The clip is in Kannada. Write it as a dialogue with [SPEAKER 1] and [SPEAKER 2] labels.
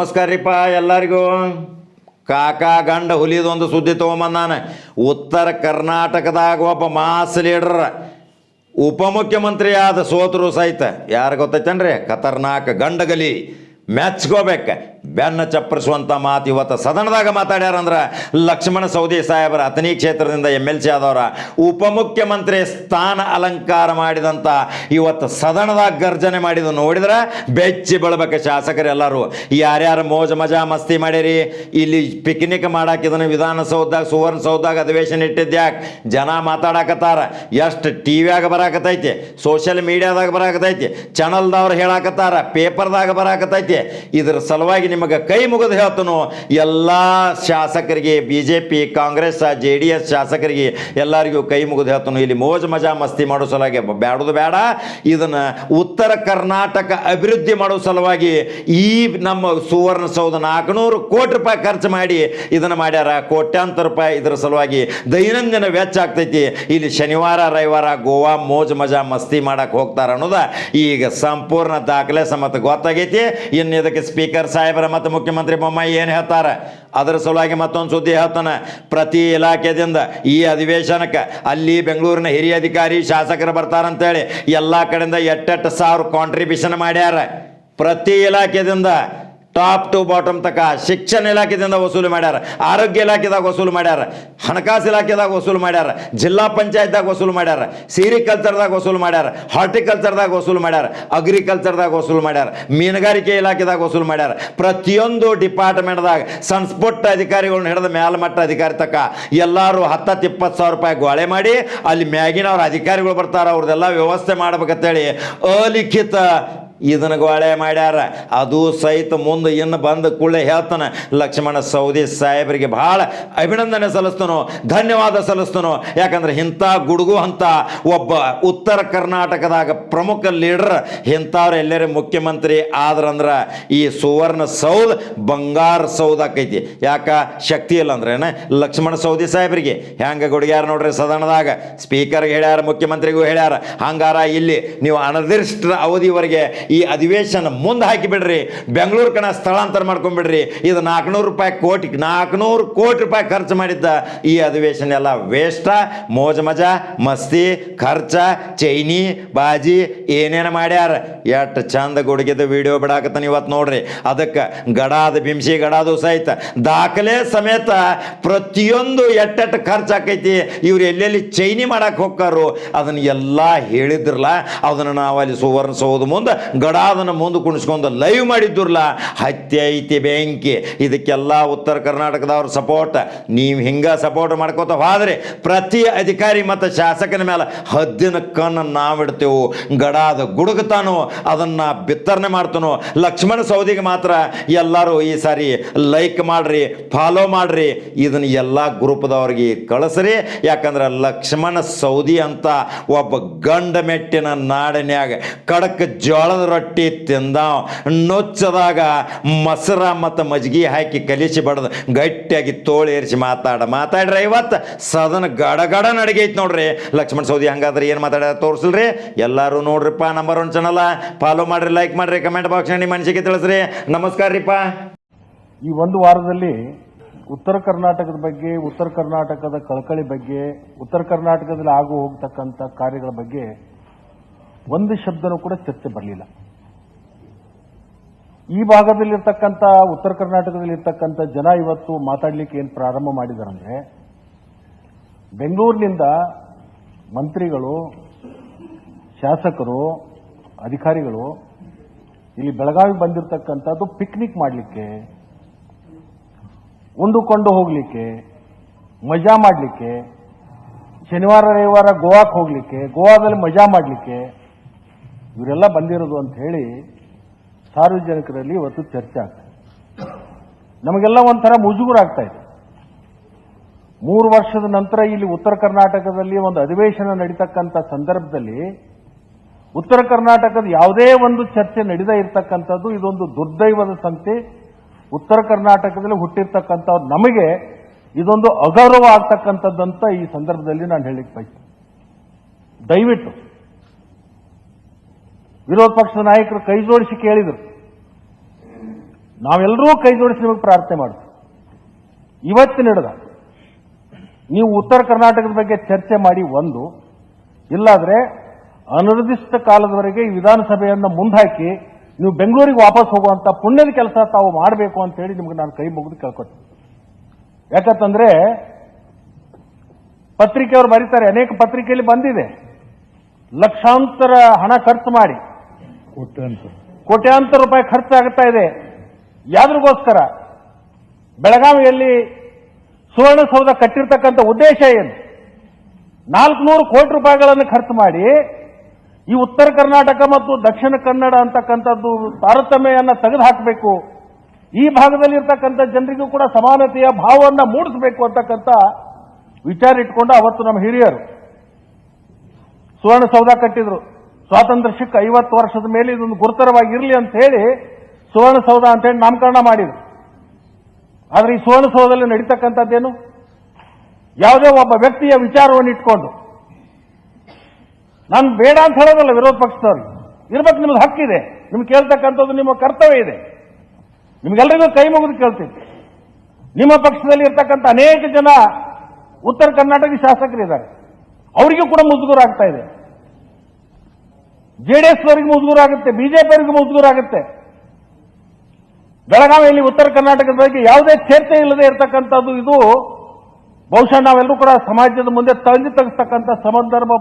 [SPEAKER 1] ನಮಸ್ಕಾರ ರೀಪಾ ಎಲ್ಲರಿಗೂ. ಕಾಕಾ ಗಂಡ ಹುಲಿದೊಂದು ಸುದ್ದಿ ತೊಗೊಂಬಂದಾನ. ಉತ್ತರ ಕರ್ನಾಟಕದಾಗ ಒಬ್ಬ ಮಾಸ್ ಲೀಡರ್ ಉಪಮುಖ್ಯಮಂತ್ರಿ ಆದ ಸೋತರು ಸಹಿತ. ಯಾರು ಗೊತ್ತೈತೇನ್ರಿ? ಖತರ್ನಾಕ್ ಗಂಡಗಲಿ. ಮೆಚ್ಕೋಬೇಕು ಬೆನ್ನ ಚಪ್ಪರಿಸುವಂಥ ಮಾತು ಇವತ್ತು ಸದನದಾಗ ಮಾತಾಡ್ಯಾರಂದ್ರೆ ಲಕ್ಷ್ಮಣ ಸೌದಿ ಸಾಹೇಬರ ಅಥಣಿ ಕ್ಷೇತ್ರದಿಂದ ಎಂ ಎಲ್ ಸಿ ಆದವರ ಉಪಮುಖ್ಯಮಂತ್ರಿ ಸ್ಥಾನ ಅಲಂಕಾರ ಮಾಡಿದಂಥ ಇವತ್ತು ಸದನದಾಗ ಗರ್ಜನೆ ಮಾಡಿದ ನೋಡಿದ್ರೆ ಬೆಚ್ಚಿ ಬೀಳ್ಬೇಕು ಶಾಸಕರೆಲ್ಲರೂ ಯಾರ್ಯಾರು ಮೋಜ ಮಜಾ ಮಸ್ತಿ ಮಾಡಿರಿ ಇಲ್ಲಿ ಪಿಕ್ನಿಕ್ ಮಾಡಾಕಿದನ ವಿಧಾನಸೌಧದಾಗ, ಸುವರ್ಣಸೌಧದಾಗ ಅಧಿವೇಶನ ಇಟ್ಟಿದ್ಯಾಕೆ? ಜನ ಮಾತಾಡಕತ್ತಾರ. ಎಷ್ಟು ಟಿ ವ್ಯಾಗ ಬರಾಕತೈತಿ ಸೋಷಿಯಲ್ ಮೀಡಿಯಾದಾಗ ಬರಾಕತೈತಿ ಚಾನಲ್ದವ್ರು ಹೇಳಾಕತ್ತಾರ? ಪೇಪರ್ದಾಗ ಬರಾಕತೈತಿ ಇದ್ರ ಸಲುವಾಗಿ ನಿಮಗೆ ಕೈ ಮುಗಿದು ಹೇಳ್ತನು, ಎಲ್ಲ ಶಾಸಕರಿಗೆ B J P Congress J D S ಶಾಸಕರಿಗೆ ಎಲ್ಲರಿಗೂ ಕೈ ಮುಗಿದು ಹೇಳ್ತನು. ಇಲ್ಲಿ ಮೋಜ್ ಮಜಾ ಮಸ್ತಿ ಮಾಡೋ ಸಲುವಾಗಿ ಬ್ಯಾಡೋದು ಬೇಡ ಇದನ್ನು ಉತ್ತರ ಕರ್ನಾಟಕ ಅಭಿವೃದ್ಧಿ ಮಾಡೋ ಸಲುವಾಗಿ ಈ ನಮ್ಮ ಸುವರ್ಣಸೌಧ ನಾಲ್ಕುನೂರು ಕೋಟಿ ರೂಪಾಯಿ ಖರ್ಚು ಮಾಡಿ ಇದನ್ನು ಮಾಡ್ಯಾರ. ಕೋಟ್ಯಾಂತರ ರೂಪಾಯಿ ಇದರ ಸಲುವಾಗಿ ದೈನಂದಿನ ವೆಚ್ಚ ಆಗ್ತೈತಿ. ಇಲ್ಲಿ ಶನಿವಾರ, ರವಿವಾರ ಗೋವಾ ಮೋಜ್ ಮಜಾ ಮಸ್ತಿ ಮಾಡಕ್ಕೆ ಹೋಗ್ತಾರ ಅನ್ನೋದ ಈಗ ಸಂಪೂರ್ಣ ದಾಖಲೆ ಸಮೇತ ಗೊತ್ತಾಗೈತಿ. ಇನ್ನು ಇದಕ್ಕೆ ಸ್ಪೀಕರ್ ಸಾಹೇಬರ ಮತ್ತು ಮುಖ್ಯಮಂತ್ರಿ ಬೊಮ್ಮಾಯಿ ಏನು ಹೇಳ್ತಾರೆ? ಅದರ ಸಲುವಾಗಿ ಮತ್ತೊಂದು ಸುದ್ದಿ ಹೇಳ್ತಾನೆ. ಪ್ರತಿ ಇಲಾಖೆದಿಂದ ಈ ಅಧಿವೇಶನಕ್ಕೆ ಅಲ್ಲಿ ಬೆಂಗಳೂರಿನ ಹಿರಿಯ ಅಧಿಕಾರಿ, ಶಾಸಕರು ಬರ್ತಾರಂತೇಳಿ ಎಲ್ಲ ಕಡೆಯಿಂದ ಎಟ್ಟೆಟ್ಟು ಸಾವಿರ ಕಾಂಟ್ರಿಬ್ಯೂಷನ್ ಮಾಡ್ಯಾರ. ಪ್ರತಿ ಇಲಾಖೆದಿಂದ ಟಾಪ್ ಟು ಬಾಟಮ್ ತಕ ಶಿಕ್ಷಣ ಇಲಾಖೆದಿಂದ ವಸೂಲು ಮಾಡ್ಯಾರ, ಆರೋಗ್ಯ ಇಲಾಖೆದಾಗ ವಸೂಲು ಮಾಡ್ಯಾರ, ಹಣಕಾಸು ಇಲಾಖೆದಾಗ ವಸೂಲು ಮಾಡ್ಯಾರ, ಜಿಲ್ಲಾ ಪಂಚಾಯತ್ದಾಗ ವಸೂಲು ಮಾಡ್ಯಾರ, ಸಿರಿಕಲ್ಚರ್ದಾಗ ವಸೂಲು ಮಾಡ್ಯಾರ, ಹಾರ್ಟಿಕಲ್ಚರ್ದಾಗ ವಸೂಲು ಮಾಡ್ಯಾರ, ಅಗ್ರಿಕಲ್ಚರ್ದಾಗ ವಸೂಲು ಮಾಡ್ಯಾರ, ಮೀನುಗಾರಿಕೆ ಇಲಾಖೆದಾಗ ವಸೂಲು ಮಾಡ್ಯಾರ. ಪ್ರತಿಯೊಂದು ಡಿಪಾರ್ಟ್ಮೆಂಟ್ದಾಗ ಸಣ್ಣ ಪುಟ್ಟ ಅಧಿಕಾರಿಗಳನ್ನ ಹಿಡಿದ ಮೇಲ್ಮಟ್ಟ ಅಧಿಕಾರಿ ತಕ ಎಲ್ಲರೂ ಹತ್ತತ್ತು ಇಪ್ಪತ್ತು ಸಾವಿರ ರೂಪಾಯಿ ಗೋಳೆ ಮಾಡಿ, ಅಲ್ಲಿ ಮ್ಯಾಗಿನವ್ರ ಅಧಿಕಾರಿಗಳು ಬರ್ತಾರೆ, ಅವ್ರದ್ದೆಲ್ಲ ವ್ಯವಸ್ಥೆ ಮಾಡ್ಬೇಕಂತೇಳಿ ಅಲಿಖಿತ ಇದನ್ನ ಗೋಳೆ ಮಾಡ್ಯಾರ. ಅದು ಸಹಿತ ಮುಂದೆ ಇನ್ನು ಬಂದ ಕೂಡಲೇ ಹೇಳ್ತಾನೆ, ಲಕ್ಷ್ಮಣ ಸೌದಿ ಸಾಹೇಬರಿಗೆ ಭಾಳ ಅಭಿನಂದನೆ ಸಲ್ಲಿಸ್ತಾನೋ, ಧನ್ಯವಾದ ಸಲ್ಲಿಸ್ತಾನೋ. ಯಾಕಂದ್ರೆ ಇಂಥ ಗುಡುಗು ಅಂತ ಒಬ್ಬ ಉತ್ತರ ಕರ್ನಾಟಕದಾಗ ಪ್ರಮುಖ ಲೀಡರ್, ಇಂಥವ್ರು ಎಲ್ಲರೂ ಮುಖ್ಯಮಂತ್ರಿ ಆದ್ರಂದ್ರೆ ಈ ಸುವರ್ಣ ಸೌಧ ಬಂಗಾರ ಸೌಧ ಆಕೈತಿ. ಯಾಕ? ಶಕ್ತಿ ಇಲ್ಲ ಅಂದ್ರೆ ಲಕ್ಷ್ಮಣ ಸೌದಿ ಸಾಹೇಬರಿಗೆ. ಹೆಂಗೆ ಗುಡುಗ್ಯಾರ ನೋಡ್ರಿ ಸದನದಾಗ? ಸ್ಪೀಕರ್ಗೆ ಹೇಳ್ಯಾರ, ಮುಖ್ಯಮಂತ್ರಿಗೂ ಹೇಳ್ಯಾರ, ಹಂಗಾರ ಇಲ್ಲಿ ನೀವು ಅನಿರ್ದಿಷ್ಟ ಅವಧಿವರೆಗೆ ಈ ಅಧಿವೇಶನ ಮುಂದೆ ಹಾಕಿಬಿಡ್ರಿ. ಬೆಂಗಳೂರು ಕಣ ಸ್ಥಳಾಂತರ ಮಾಡ್ಕೊಂಬಿಡ್ರಿ ಇದು ನಾಲ್ಕುನೂರು ರೂಪಾಯಿ ಕೋಟಿ, ನಾಲ್ಕುನೂರು ಕೋಟಿ ರೂಪಾಯಿ ಖರ್ಚು ಮಾಡಿದ್ದ ಈ ಅಧಿವೇಶನ ಎಲ್ಲ ವೇಷ್ಟ. ಮೋಜ ಮಜಾ, ಮಸ್ತಿ, ಖರ್ಚ, ಚೈನಿ, ಬಾಜಿ, ಏನೇನು ಮಾಡ್ಯಾರ? ಎಷ್ಟು ಚಂದ ಗುಡುಗಿದ ವಿಡಿಯೋ ಬಿಡಾಕತ್ತಾನ ಇವತ್ತು ನೋಡ್ರಿ. ಅದಕ್ಕೆ ಗಡಾದ ಬಿಂಸಿ, ಗಡಾದು ಸಹಿತ ದಾಖಲೆ ಸಮೇತ ಪ್ರತಿಯೊಂದು ಎಟ್ಟೆಟ್ಟು ಖರ್ಚು ಆಕೈತಿ. ಇವ್ರು ಎಲ್ಲೆಲ್ಲಿ ಚೈನಿ ಮಾಡಕ್ಕೆ ಹೋಗ್ತಾರೋ ಅದನ್ನು ಎಲ್ಲ ಹೇಳಿದ್ರಲ್ಲ, ಅದನ್ನು ನಾವು ಅಲ್ಲಿ ಸುವರ್ಣ ಮುಂದೆ ಗಡಾದನ ಮುಂದೆ ಕುಣಿಸ್ಕೊಂಡು ಲೈವ್ ಮಾಡಿದ್ದುರ್ಲ? ಹತ್ಯೆ ಐತಿ ಬೆಂಕಿ. ಇದಕ್ಕೆಲ್ಲ ಉತ್ತರ ಕರ್ನಾಟಕದವ್ರ ಸಪೋರ್ಟ್ ನೀವು ಹಿಂಗೆ ಸಪೋರ್ಟ್ ಮಾಡ್ಕೋತ ಹೋದ್ರೆ ಪ್ರತಿ ಅಧಿಕಾರಿ ಮತ್ತು ಶಾಸಕನ ಮೇಲೆ ಹದ್ದಿನ ಕಣ್ಣು ನಾವಿಡ್ತೇವೆ. ಗಡಾದ ಗುಡುಗುತ್ತಾನೋ, ಅದನ್ನು ಬಿತ್ತರಣೆ ಮಾಡ್ತಾನೋ. ಲಕ್ಷ್ಮಣ ಸೌದಿಗೆ ಮಾತ್ರ ಎಲ್ಲರೂ ಈ ಸಾರಿ ಲೈಕ್ ಮಾಡ್ರಿ ಫಾಲೋ ಮಾಡ್ರಿ. ಇದನ್ನು ಎಲ್ಲ ಗ್ರೂಪ್ದವ್ರಿಗೆ ಕಳಿಸ್ರಿ. ಯಾಕಂದ್ರೆ ಲಕ್ಷ್ಮಣ ಸೌದಿ ಅಂತ ಒಬ್ಬ ಗಂಡ ಮೆಟ್ಟಿನ ನಾಡಿನ್ಯಾಗ ಕಡಕ್ ಜೋಳದ ರೊಟ್ಟಿ ತಿಂದ, ನೊಚ್ಚದಾಗ ಮೊಸರ ಮತ್ತು ಮಜ್ಗಿ ಹಾಕಿ ಕಲಿಸಿ ಬಡ್ದು, ಗಟ್ಟಿಯಾಗಿ ತೋಳು ಏರಿಸಿ ಮಾತಾಡ. ಮಾತಾಡ್ರಿ ಇವತ್ತು ಸದನ ಗಡಗಡ ಗಡ ಐತಿ ನೋಡ್ರಿ. ಲಕ್ಷ್ಮಣ ಸೌದಿ ಹಂಗಾದ್ರೆ ಏನು ಮಾತಾಡ ತೋರಿಸಲ್ರಿ? ಎಲ್ಲರೂ ನೋಡ್ರಿಪ್ಪ ನಂಬರ್ ಒನ್ ಚಾನಲ್ ಫಾಲೋ ಮಾಡ್ರಿ ಲೈಕ್ ಮಾಡ್ರಿ ಕಮೆಂಟ್ ಬಾಕ್ಸ್ ನಿಮ್ಮ ಮನಸ್ಸಿಗೆ ತಿಳಿಸ್ರಿ. ನಮಸ್ಕಾರ ರೀಪ್ಪ.
[SPEAKER 2] ಈ ಒಂದು ವಾರದಲ್ಲಿ ಉತ್ತರ ಕರ್ನಾಟಕದ ಬಗ್ಗೆ, ಉತ್ತರ ಕರ್ನಾಟಕದ ಕಳಕಳಿ ಬಗ್ಗೆ, ಉತ್ತರ ಕರ್ನಾಟಕದಲ್ಲಿ ಆಗು ಹೋಗ್ತಕ್ಕಂಥ ಕಾರ್ಯಗಳ ಬಗ್ಗೆ ಒಂದು ಶಬ್ದನೂ ಕೂಡ ಚರ್ಚೆ ಬರಲಿಲ್ಲ. ಈ ಭಾಗದಲ್ಲಿರ್ತಕ್ಕಂಥ, ಉತ್ತರ ಕರ್ನಾಟಕದಲ್ಲಿರ್ತಕ್ಕಂಥ ಜನ ಇವತ್ತು ಮಾತಾಡಲಿಕ್ಕೆ ಏನು ಪ್ರಾರಂಭ ಮಾಡಿದಾರಂದ್ರೆ, ಬೆಂಗಳೂರಿನಿಂದ ಮಂತ್ರಿಗಳು, ಶಾಸಕರು, ಅಧಿಕಾರಿಗಳು ಇಲ್ಲಿ ಬೆಳಗಾವಿ ಬಂದಿರತಕ್ಕಂಥದ್ದು ಪಿಕ್ನಿಕ್ ಮಾಡಲಿಕ್ಕೆ, ಉಂಡುಕೊಂಡು ಹೋಗಲಿಕ್ಕೆ, ಮಜಾ ಮಾಡಲಿಕ್ಕೆ, ಶನಿವಾರ, ರವಿವಾರ ಗೋವಾಕ್ಕೆ ಹೋಗಲಿಕ್ಕೆ, ಗೋವಾದಲ್ಲಿ ಮಜಾ ಮಾಡಲಿಕ್ಕೆ ಇವರೆಲ್ಲ ಬಂದಿರೋದು ಅಂತ ಹೇಳಿ ಸಾರ್ವಜನಿಕರಲ್ಲಿ ಇವತ್ತು ಚರ್ಚೆ ಆಗ್ತದೆ ನಮಗೆಲ್ಲ ಒಂಥರ ಮುಜುಗುರ ಆಗ್ತಾ ಇದೆ. ಮೂರು ವರ್ಷದ ನಂತರ ಇಲ್ಲಿ ಉತ್ತರ ಕರ್ನಾಟಕದಲ್ಲಿ ಒಂದು ಅಧಿವೇಶನ ನಡೀತಕ್ಕಂಥ ಸಂದರ್ಭದಲ್ಲಿ ಉತ್ತರ ಕರ್ನಾಟಕದ ಯಾವುದೇ ಒಂದು ಚರ್ಚೆ ನಡೀದೇ ಇರತಕ್ಕಂಥದ್ದು ಇದೊಂದು ದುರ್ದೈವದ ಸಂತೆ ಉತ್ತರ ಕರ್ನಾಟಕದಲ್ಲಿ ಹುಟ್ಟಿರ್ತಕ್ಕಂಥ ನಮಗೆ ಇದೊಂದು ಅಗೌರವ ಆಗ್ತಕ್ಕಂಥದ್ದಂತ ಈ ಸಂದರ್ಭದಲ್ಲಿ ನಾನು ಹೇಳಿಕ್ ಬಯಸ್ತೇನೆ. ದಯವಿಟ್ಟು ವಿರೋಧ ಪಕ್ಷದ ನಾಯಕರು ಕೈ ಜೋಡಿಸಿ ಕೇಳಿದರು. ನಾವೆಲ್ಲರೂ ಕೈ ಜೋಡಿಸಿ ನಿಮಗೆ ಪ್ರಾರ್ಥನೆ ಮಾಡ್ತೀವಿ. ಇವತ್ತಿನ ಹಿಡಿದ ನೀವು ಉತ್ತರ ಕರ್ನಾಟಕದ ಬಗ್ಗೆ ಚರ್ಚೆ ಮಾಡಿ ಒಂದು, ಇಲ್ಲಾದ್ರೆ ಅನಿರ್ದಿಷ್ಟ ಕಾಲದವರೆಗೆ ಈ ವಿಧಾನಸಭೆಯನ್ನು ಮುಂದಾಕಿ ನೀವು ಬೆಂಗಳೂರಿಗೆ ವಾಪಸ್ ಹೋಗುವಂತ ಪುಣ್ಯದ ಕೆಲಸ ತಾವು ಮಾಡಬೇಕು ಅಂತ ಹೇಳಿ ನಿಮ್ಗೆ ನಾನು ಕೈ ಮುಗಿದು ಕೇಳ್ಕೊತೀನಿ. ಯಾಕಂತಂದ್ರೆ ಪತ್ರಿಕೆಯವರು ಬರೀತಾರೆ, ಅನೇಕ ಪತ್ರಿಕೆಯಲ್ಲಿ ಬಂದಿದೆ. ಲಕ್ಷಾಂತರ ಹಣ ಖರ್ಚು ಮಾಡಿ. ಕೋಟ್ಯಾಂತರ ರೂಪಾಯಿ ಖರ್ಚಾಗುತ್ತಾ ಇದೆ. ಯಾವ್ದ್ರಿಗೋಸ್ಕರ? ಬೆಳಗಾವಿಯಲ್ಲಿ ಸುವರ್ಣಸೌಧ ಕಟ್ಟಿರ್ತಕ್ಕಂಥ ಉದ್ದೇಶ ಏನು? ನಾಲ್ಕುನೂರು ಕೋಟಿ ರೂಪಾಯಿಗಳನ್ನು ಖರ್ಚು ಮಾಡಿ ಈ ಉತ್ತರ ಕರ್ನಾಟಕ ಮತ್ತು ದಕ್ಷಿಣ ಕನ್ನಡ ಅಂತಕ್ಕಂಥದ್ದು ತಾರತಮ್ಯವನ್ನು ತೆಗೆದುಹಾಕಬೇಕು. ಈ ಭಾಗದಲ್ಲಿ ಇರ್ತಕ್ಕಂಥ ಜನರಿಗೂ ಕೂಡ ಸಮಾನತೆಯ ಭಾವವನ್ನು ಮೂಡಿಸಬೇಕು ಅಂತಕ್ಕಂಥ ವಿಚಾರ ಇಟ್ಕೊಂಡು ಅವತ್ತು ನಮ್ಮ ಹಿರಿಯರು ಸುವರ್ಣಸೌಧ ಕಟ್ಟಿದ್ರು. ಸ್ವಾತಂತ್ರ್ಯಕ್ಕೆ ಐವತ್ತು ವರ್ಷದ ಮೇಲೆ ಇದೊಂದು ಗುರುತರವಾಗಿರಲಿ ಅಂತ ಹೇಳಿ ಸುವರ್ಣಸೌಧ ಅಂತ ಹೇಳಿ ನಾಮಕರಣ ಮಾಡಿದ್ರು. ಆದರೆ ಈ ಸುವರ್ಣಸೌಧದಲ್ಲಿ ನಡೀತಕ್ಕಂಥದ್ದೇನು? ಯಾವುದೇ ಒಬ್ಬ ವ್ಯಕ್ತಿಯ ವಿಚಾರವನ್ನು ಇಟ್ಕೊಂಡು. ನಾನು ಬೇಡ ಅಂತ ಹೇಳೋದಲ್ಲ ವಿರೋಧ ಪಕ್ಷದವ್ರಿಗೆ ಇರ್ಬೇಕು, ನಿಮ್ದು ಹಕ್ಕಿದೆ. ನಿಮ್ಗೆ ಕೇಳ್ತಕ್ಕಂಥದ್ದು ನಿಮ್ಮ ಕರ್ತವ್ಯ ಇದೆ. ನಿಮ್ಗೆಲ್ಲರಿಗೂ ಕೈ ಮುಗಿದು ಕೇಳ್ತೀನಿ. ನಿಮ್ಮ ಪಕ್ಷದಲ್ಲಿ ಇರ್ತಕ್ಕಂಥ ಅನೇಕ ಜನ ಉತ್ತರ ಕರ್ನಾಟಕ ಶಾಸಕರಿದ್ದಾರೆ. ಅವರಿಗೂ ಕೂಡ ಮುಜುಗರ ಆಗ್ತಾ ಇದೆ. ಜೆಡಿಎಸ್ ಅವರಿಗೆ ಮುಜುಗುರ ಆಗುತ್ತೆ, ಬಿಜೆಪಿ ಅವರಿಗೆ ಮುಜುಗರ ಆಗುತ್ತೆ. ಬೆಳಗಾವಿಯಲ್ಲಿ ಉತ್ತರ ಕರ್ನಾಟಕದ ಬಗ್ಗೆ ಯಾವುದೇ ಚರ್ಚೆ ಇಲ್ಲದೆ ಇರತಕ್ಕಂಥದ್ದು ಇದು. ಬಹುಶಃ ನಾವೆಲ್ಲರೂ ಕೂಡ ಸಮಾಜದ ಮುಂದೆ ತಂದು ತೆಗೆಸ್ತಕ್ಕಂಥ ಸಂದರ್ಭ